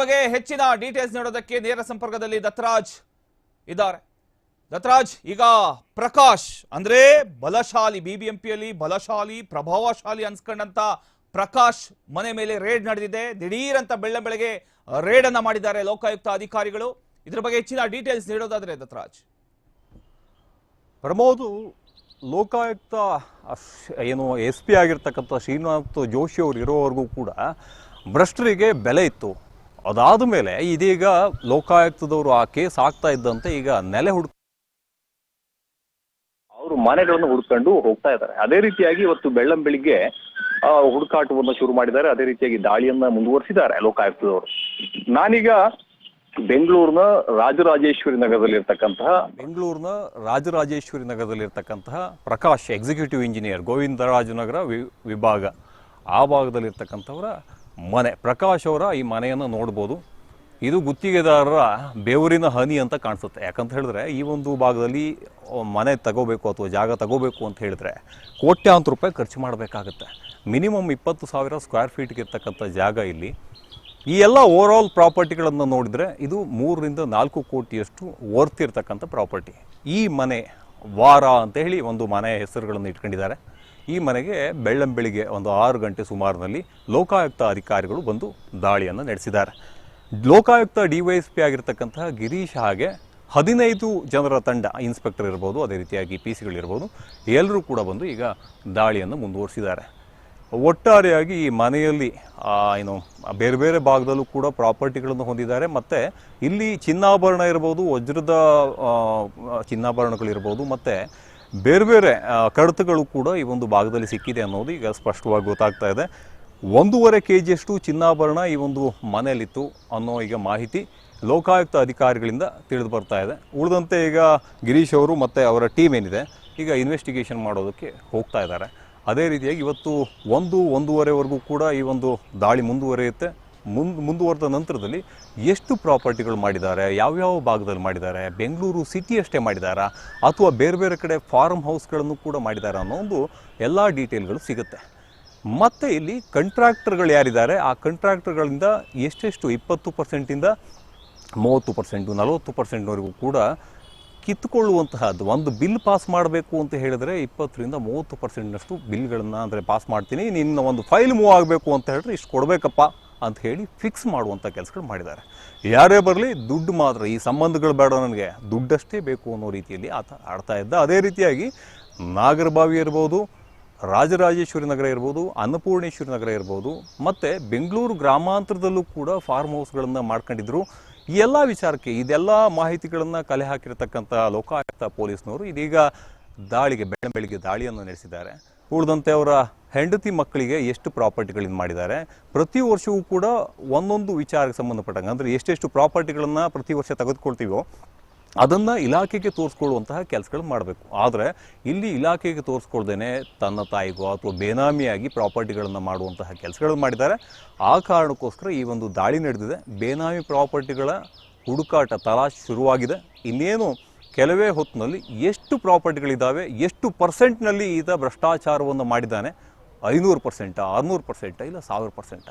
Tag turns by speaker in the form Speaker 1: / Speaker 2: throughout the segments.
Speaker 1: ಬಗ್ಗೆ ಹೆಚ್ಚಿನ ಡೀಟೇಲ್ಸ್ ನೋಡೋದಕ್ಕೆ ನೇರ ಸಂಪರ್ಕದಲ್ಲಿ ದತ್ತರಾಜ್ ಇದ್ದಾರೆ. ದತ್ತರಾಜ್, ಈಗ ಪ್ರಕಾಶ್, ಅಂದ್ರೆ ಬಲಶಾಲಿ ಬಿಬಿಎಂಪಿಯಲ್ಲಿ ಬಲಶಾಲಿ, ಪ್ರಭಾವಶಾಲಿ ಅನ್ಸ್ಕೊಂಡಂತ ಪ್ರಕಾಶ್ ಮನೆ ಮೇಲೆ ರೇಡ್ ನಡೆದಿದೆ. ದಿಢೀರಂತ ಅಂತ ಬೆಳ್ಳ ಬೆಳಗ್ಗೆ ರೇಡ್ ಅನ್ನ ಮಾಡಿದ್ದಾರೆ ಲೋಕಾಯುಕ್ತ ಅಧಿಕಾರಿಗಳು. ಇದ್ರ ಬಗ್ಗೆ ಹೆಚ್ಚಿನ ಡೀಟೇಲ್ಸ್ ನೀಡೋದಾದ್ರೆ ದತ್ತರಾಜ್.
Speaker 2: ಪ್ರಮೋದು, ಲೋಕಾಯುಕ್ತ ಏನು ಎಸ್ ಪಿ ಆಗಿರ್ತಕ್ಕಂಥ ಶ್ರೀನಾಥ್ ಜೋಶಿ ಅವರು ಇರೋವರೆಗೂ ಕೂಡ ಭ್ರಷ್ಟರಿಗೆ ಬೆಲೆ ಇತ್ತು. ಅದಾದ ಮೇಲೆ ಇದೀಗ ಲೋಕಾಯುಕ್ತದವರು ಆ ಕೇಸ್ ಆಗ್ತಾ ಇದ್ದಂತೆ ಈಗ ನೆಲೆ ಹುಡುಕ
Speaker 3: ಅವರು ಮನೆಗಳನ್ನು ಹುಡ್ಕೊಂಡು ಹೋಗ್ತಾ ಇದ್ದಾರೆ. ಅದೇ ರೀತಿಯಾಗಿ ಇವತ್ತು ಬೆಳ್ಳಂ ಬೆಳಿಗ್ಗೆ ಹುಡುಕಾಟವನ್ನು ಶುರು ಮಾಡಿದ್ದಾರೆ. ಅದೇ ರೀತಿಯಾಗಿ ದಾಳಿಯನ್ನ ಮುಂದುವರಿಸಿದ್ದಾರೆ ಲೋಕಾಯುಕ್ತದವರು. ನಾನೀಗ ಬೆಂಗಳೂರಿನ ರಾಜರಾಜೇಶ್ವರಿ ನಗರದಲ್ಲಿರ್ತಕ್ಕಂತಹ
Speaker 2: ಬೆಂಗಳೂರಿನ ರಾಜರಾಜೇಶ್ವರಿ ನಗರದಲ್ಲಿ ನಗರದಲ್ಲಿರ್ತಕ್ಕಂತಹ ಪ್ರಕಾಶ್ ಎಕ್ಸಿಕ್ಯೂಟಿವ್ ಇಂಜಿನಿಯರ್ ಗೋವಿಂದರಾಜನಗರ ವಿಭಾಗ. ಆ ಭಾಗದಲ್ಲಿರ್ತಕ್ಕಂಥವರ ಮನೆ. ಪ್ರಕಾಶ್ ಅವರ ಈ ಮನೆಯನ್ನು ನೋಡ್ಬೋದು. ಇದು ಗುತ್ತಿಗೆದಾರರ ಬೇವರಿನ ಹನಿ ಅಂತ ಕಾಣಿಸುತ್ತೆ. ಯಾಕಂತ ಹೇಳಿದ್ರೆ ಈ ಒಂದು ಭಾಗದಲ್ಲಿ ಮನೆ ತಗೋಬೇಕು ಅಥವಾ ಜಾಗ ತಗೋಬೇಕು ಅಂತ ಹೇಳಿದ್ರೆ ಕೋಟ್ಯಾಂತರ ರೂಪಾಯಿ ಖರ್ಚು ಮಾಡಬೇಕಾಗುತ್ತೆ. ಮಿನಿಮಮ್ ಇಪ್ಪತ್ತು ಸಾವಿರ ಸ್ಕ್ವೇರ್ ಫೀಟ್ಗೆ ಇರ್ತಕ್ಕಂಥ ಜಾಗ ಇಲ್ಲಿ. ಈ ಎಲ್ಲ ಓವರ್ ಆಲ್ ಪ್ರಾಪರ್ಟಿಗಳನ್ನು ನೋಡಿದರೆ ಇದು ಮೂರರಿಂದ ನಾಲ್ಕು ಕೋಟಿಯಷ್ಟು ವರ್ತ್ ಇರ್ತಕ್ಕಂಥ ಪ್ರಾಪರ್ಟಿ. ಈ ಮನೆ ವಾರ ಅಂತ ಹೇಳಿ ಒಂದು ಮನೆಯ ಹೆಸರುಗಳನ್ನು ಇಟ್ಕೊಂಡಿದ್ದಾರೆ. ಈ ಮನೆಗೆ ಬೆಳ್ಳಂ ಬೆಳಿಗ್ಗೆ ಒಂದು ಆರು ಗಂಟೆ ಸುಮಾರಿನಲ್ಲಿ ಲೋಕಾಯುಕ್ತ ಅಧಿಕಾರಿಗಳು ಬಂದು ದಾಳಿಯನ್ನು ನಡೆಸಿದ್ದಾರೆ. ಲೋಕಾಯುಕ್ತ ಡಿ ವೈ ಆಗಿರ್ತಕ್ಕಂತಹ ಗಿರೀಶ್ ಹಾಗೆ ಹದಿನೈದು ಜನರ ತಂಡ ಇನ್ಸ್ಪೆಕ್ಟರ್ ಇರ್ಬೋದು, ಅದೇ ರೀತಿಯಾಗಿ ಪಿ ಸಿಗಳಿರ್ಬೋದು ಎಲ್ಲರೂ ಕೂಡ ಬಂದು ಈಗ ದಾಳಿಯನ್ನು ಮುಂದುವರಿಸಿದ್ದಾರೆ. ಒಟ್ಟಾರೆಯಾಗಿ ಈ ಮನೆಯಲ್ಲಿ ಏನು, ಬೇರೆ ಬೇರೆ ಭಾಗದಲ್ಲೂ ಕೂಡ ಪ್ರಾಪರ್ಟಿಗಳನ್ನು ಹೊಂದಿದ್ದಾರೆ. ಮತ್ತು ಇಲ್ಲಿ ಚಿನ್ನಾಭರಣ ಇರ್ಬೋದು, ವಜ್ರದ ಚಿನ್ನಾಭರಣಗಳಿರ್ಬೋದು, ಮತ್ತು ಬೇರೆ ಬೇರೆ ಕಡತಗಳು ಕೂಡ ಈ ಒಂದು ಭಾಗದಲ್ಲಿ ಸಿಕ್ಕಿದೆ ಅನ್ನೋದು ಈಗ ಸ್ಪಷ್ಟವಾಗಿ ಗೊತ್ತಾಗ್ತಾ ಇದೆ. ಒಂದೂವರೆ ಕೆ ಜಿಯಷ್ಟು ಚಿನ್ನಾಭರಣ ಈ ಒಂದು ಮನೆಯಲ್ಲಿತ್ತು ಅನ್ನೋ ಈಗ ಮಾಹಿತಿ ಲೋಕಾಯುಕ್ತ ಅಧಿಕಾರಿಗಳಿಂದ ತಿಳಿದು ಬರ್ತಾ ಇದೆ. ಉಳಿದಂತೆ ಈಗ ಗಿರೀಶ್ ಅವರು ಮತ್ತು ಅವರ ಟೀಮ್ ಏನಿದೆ, ಈಗ ಇನ್ವೆಸ್ಟಿಗೇಷನ್ ಮಾಡೋದಕ್ಕೆ ಹೋಗ್ತಾ ಇದ್ದಾರೆ. ಅದೇ ರೀತಿಯಾಗಿ ಇವತ್ತು ಒಂದು, ಒಂದೂವರೆವರೆಗೂ ಕೂಡ ಈ ಒಂದು ದಾಳಿ ಮುಂದುವರಿಯುತ್ತೆ. ಮುಂದ್ ಮುಂದುವರೆದ ನಂತರದಲ್ಲಿ ಎಷ್ಟು ಪ್ರಾಪರ್ಟಿಗಳು ಮಾಡಿದ್ದಾರೆ, ಯಾವ್ಯಾವ ಭಾಗದಲ್ಲಿ ಮಾಡಿದ್ದಾರೆ, ಬೆಂಗಳೂರು ಸಿಟಿಯಷ್ಟೇ ಮಾಡಿದ್ದಾರಾ ಅಥವಾ ಬೇರೆ ಬೇರೆ ಕಡೆ ಫಾರ್ಮ್ ಹೌಸ್ಗಳನ್ನು ಕೂಡ ಮಾಡಿದ್ದಾರೆ ಅನ್ನೋ ಒಂದು ಎಲ್ಲ ಡೀಟೇಲ್ಗಳು ಸಿಗುತ್ತೆ. ಮತ್ತು ಇಲ್ಲಿ ಕಂಟ್ರಾಕ್ಟರ್ಗಳು ಯಾರಿದ್ದಾರೆ, ಆ ಕಂಟ್ರಾಕ್ಟರ್ಗಳಿಂದ ಎಷ್ಟೆಷ್ಟು, ಇಪ್ಪತ್ತು ಪರ್ಸೆಂಟಿಂದ ಮೂವತ್ತು ಪರ್ಸೆಂಟು, ನಲವತ್ತು ಪರ್ಸೆಂಟ್ವರೆಗೂ ಕೂಡ ಕಿತ್ಕೊಳ್ಳುವಂತಹದ್ದು ಒಂದು ಬಿಲ್ ಪಾಸ್ ಮಾಡಬೇಕು ಅಂತ ಹೇಳಿದ್ರೆ ಇಪ್ಪತ್ತರಿಂದ ಮೂವತ್ತು ಪರ್ಸೆಂಟ್ನಷ್ಟು ಬಿಲ್ಗಳನ್ನು ಅಂದರೆ ಪಾಸ್ ಮಾಡ್ತೀನಿ ನಿನ್ನ ಒಂದು ಫೈಲ್ ಮೂವ್ ಆಗಬೇಕು ಅಂತ ಹೇಳಿದ್ರೆ ಇಷ್ಟು ಕೊಡಬೇಕಪ್ಪ. ಅಂತ ಹೇಳಿ ಫಿಕ್ಸ್ ಮಾಡುವಂಥ ಕೆಲಸಗಳು ಮಾಡಿದ್ದಾರೆ. ಯಾರೇ ಬರಲಿ ದುಡ್ಡು ಮಾತ್ರ, ಈ ಸಂಬಂಧಗಳು ಬೇಡ ನನಗೆ. ದುಡ್ಡಷ್ಟೇ ಬೇಕು ಅನ್ನೋ ರೀತಿಯಲ್ಲಿ ಆತ ಆಡ್ತಾ ಇದ್ದ. ಅದೇ ರೀತಿಯಾಗಿ ನಾಗರಬಾವಿ ಇರ್ಬೋದು, ರಾಜರಾಜೇಶ್ವರಿ ನಗರ ಇರ್ಬೋದು, ಅನ್ನಪೂರ್ಣೇಶ್ವರಿ ನಗರ ಇರ್ಬೋದು, ಮತ್ತು ಬೆಂಗಳೂರು ಗ್ರಾಮಾಂತರದಲ್ಲೂ ಕೂಡ ಫಾರ್ಮ್ ಹೌಸ್ಗಳನ್ನು ಮಾಡ್ಕೊಂಡಿದ್ರು. ಈ ಎಲ್ಲ ವಿಚಾರಕ್ಕೆ, ಇದೆಲ್ಲ ಮಾಹಿತಿಗಳನ್ನು ಕಲೆ ಹಾಕಿರತಕ್ಕಂಥ ಲೋಕಾಯುಕ್ತ ಪೊಲೀಸ್ನವರು ಇದೀಗ ದಾಳಿಗೆ ಬೆಳ ಬೆಳಿಗ್ಗೆ ದಾಳಿಯನ್ನು ನಡೆಸಿದ್ದಾರೆ. ಉಳಿದಂತೆ ಅವರ ಹೆಂಡತಿ ಮಕ್ಕಳಿಗೆ ಎಷ್ಟು ಪ್ರಾಪರ್ಟಿಗಳಿಂದ ಮಾಡಿದ್ದಾರೆ. ಪ್ರತಿ ವರ್ಷವೂ ಕೂಡ ಒಂದೊಂದು ವಿಚಾರಕ್ಕೆ ಸಂಬಂಧಪಟ್ಟಂಗೆ, ಅಂದರೆ ಎಷ್ಟೆಷ್ಟು ಪ್ರಾಪರ್ಟಿಗಳನ್ನು ಪ್ರತಿ ವರ್ಷ ತೆಗೆದುಕೊಳ್ತೀವೋ, ಅದನ್ನು ಇಲಾಖೆಗೆ ತೋರಿಸ್ಕೊಳ್ಳುವಂತಹ ಕೆಲಸಗಳು ಮಾಡಬೇಕು. ಆದರೆ ಇಲ್ಲಿ ಇಲಾಖೆಗೆ ತೋರಿಸ್ಕೊಳ್ದೇನೆ ತನ್ನ ತಾಯಿಗೋ ಅಥವಾ ಬೇನಾಮಿಯಾಗಿ ಪ್ರಾಪರ್ಟಿಗಳನ್ನು ಮಾಡುವಂತಹ ಕೆಲಸಗಳನ್ನು ಮಾಡಿದ್ದಾರೆ. ಆ ಕಾರಣಕ್ಕೋಸ್ಕರ ಈ ಒಂದು ದಾಳಿ ನಡೆದಿದೆ. ಬೇನಾಮಿ ಪ್ರಾಪರ್ಟಿಗಳ ಹುಡುಕಾಟ ತಲಾಶ್ ಶುರುವಾಗಿದೆ. ಇನ್ನೇನು ಕೆಲವೇ ಹೊತ್ತಿನಲ್ಲಿ ಎಷ್ಟು ಪ್ರಾಪರ್ಟಿಗಳಿದ್ದಾವೆ, ಎಷ್ಟು ಪರ್ಸೆಂಟ್ನಲ್ಲಿ ಈತ ಭ್ರಷ್ಟಾಚಾರವನ್ನು ಮಾಡಿದ್ದಾನೆ? ಐನೂರು ಪರ್ಸೆಂಟ, ಆರುನೂರು ಪರ್ಸೆಂಟ ಇಲ್ಲ ಸಾವಿರ ಪರ್ಸೆಂಟ?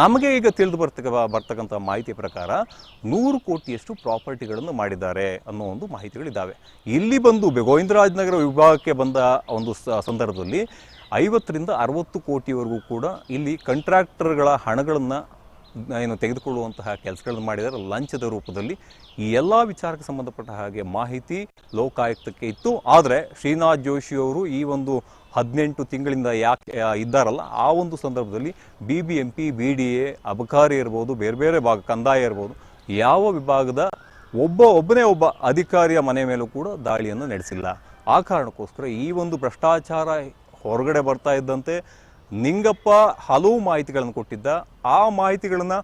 Speaker 2: ನಮಗೆ ಈಗ ತಿಳಿದು ಬರ್ತಕ್ಕ, ಬರ್ತಕ್ಕಂಥ ಮಾಹಿತಿ ಪ್ರಕಾರ ನೂರು ಕೋಟಿಯಷ್ಟು ಪ್ರಾಪರ್ಟಿಗಳನ್ನು ಮಾಡಿದ್ದಾರೆ ಅನ್ನೋ ಒಂದು ಮಾಹಿತಿಗಳಿದ್ದಾವೆ. ಇಲ್ಲಿ ಬಂದು ಗೋವಿಂದರಾಜನಗರ ವಿಭಾಗಕ್ಕೆ ಬಂದ ಒಂದು ಸಂದರ್ಭದಲ್ಲಿ ಐವತ್ತರಿಂದ ಅರವತ್ತು ಕೋಟಿವರೆಗೂ ಕೂಡ ಇಲ್ಲಿ ಕಂಟ್ರಾಕ್ಟರ್ಗಳ ಹಣಗಳನ್ನು ಏನು ತೆಗೆದುಕೊಳ್ಳುವಂತಹ ಕೆಲಸಗಳನ್ನು ಮಾಡಿದರೆ ಲಂಚದ ರೂಪದಲ್ಲಿ ಈ ಎಲ್ಲ ವಿಚಾರಕ್ಕೆ ಸಂಬಂಧಪಟ್ಟ ಹಾಗೆ ಮಾಹಿತಿ ಲೋಕಾಯುಕ್ತಕ್ಕೆ ಇತ್ತು. ಆದರೆ ಶ್ರೀನಾಥ್ ಜೋಶಿ ಅವರು ಈ ಒಂದು ಹದಿನೆಂಟು ತಿಂಗಳಿಂದ ಯಾಕೆ ಇದ್ದಾರಲ್ಲ, ಆ ಒಂದು ಸಂದರ್ಭದಲ್ಲಿ B B M P B D A ಅಬಕಾರಿ ಇರ್ಬೋದು, ಬೇರೆ ಬೇರೆ ಭಾಗ, ಕಂದಾಯ ಇರ್ಬೋದು, ಯಾವ ವಿಭಾಗದ ಒಬ್ಬ ಒಬ್ಬನೇ ಒಬ್ಬ ಅಧಿಕಾರಿಯ ಮನೆ ಮೇಲೂ ಕೂಡ ದಾಳಿಯನ್ನು ನಡೆಸಿಲ್ಲ. ಆ ಕಾರಣಕ್ಕೋಸ್ಕರ ಈ ಒಂದು ಭ್ರಷ್ಟಾಚಾರ ಹೊರಗಡೆ ಬರ್ತಾ ಇದ್ದಂತೆ ನಿಂಗಪ್ಪ ಹಲವು ಮಾಹಿತಿಗಳನ್ನು ಕೊಟ್ಟಿದ್ದ. ಆ ಮಾಹಿತಿಗಳನ್ನು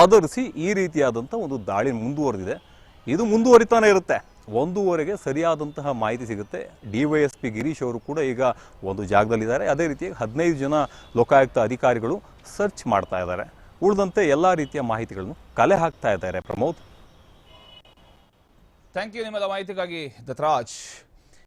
Speaker 2: ಆಧರಿಸಿ ಈ ರೀತಿಯಾದಂಥ ಒಂದು ದಾಳಿ ಮುಂದುವರೆದಿದೆ. ಇದು ಮುಂದುವರಿತಾನೆ ಇರುತ್ತೆ. ಒಂದೂವರೆಗೆ ಸರಿಯಾದಂತಹ ಮಾಹಿತಿ ಸಿಗುತ್ತೆ. D Y S P Girish ಅವರು ಕೂಡ ಈಗ ಒಂದು ಜಾಗದಲ್ಲಿದ್ದಾರೆ. ಅದೇ ರೀತಿಯಾಗಿ ಹದಿನೈದು ಜನ ಲೋಕಾಯುಕ್ತ ಅಧಿಕಾರಿಗಳು ಸರ್ಚ್ ಮಾಡ್ತಾ ಇದ್ದಾರೆ. ಉಳಿದಂತೆ ಎಲ್ಲ ರೀತಿಯ ಮಾಹಿತಿಗಳನ್ನು ಕಲೆ ಹಾಕ್ತಾ ಇದ್ದಾರೆ ಪ್ರಮೋದ್.
Speaker 1: ಥ್ಯಾಂಕ್ ಯು ನಿಮ್ಮೆಲ್ಲ ಮಾಹಿತಿಗಾಗಿ ದತ್ತರಾಜ್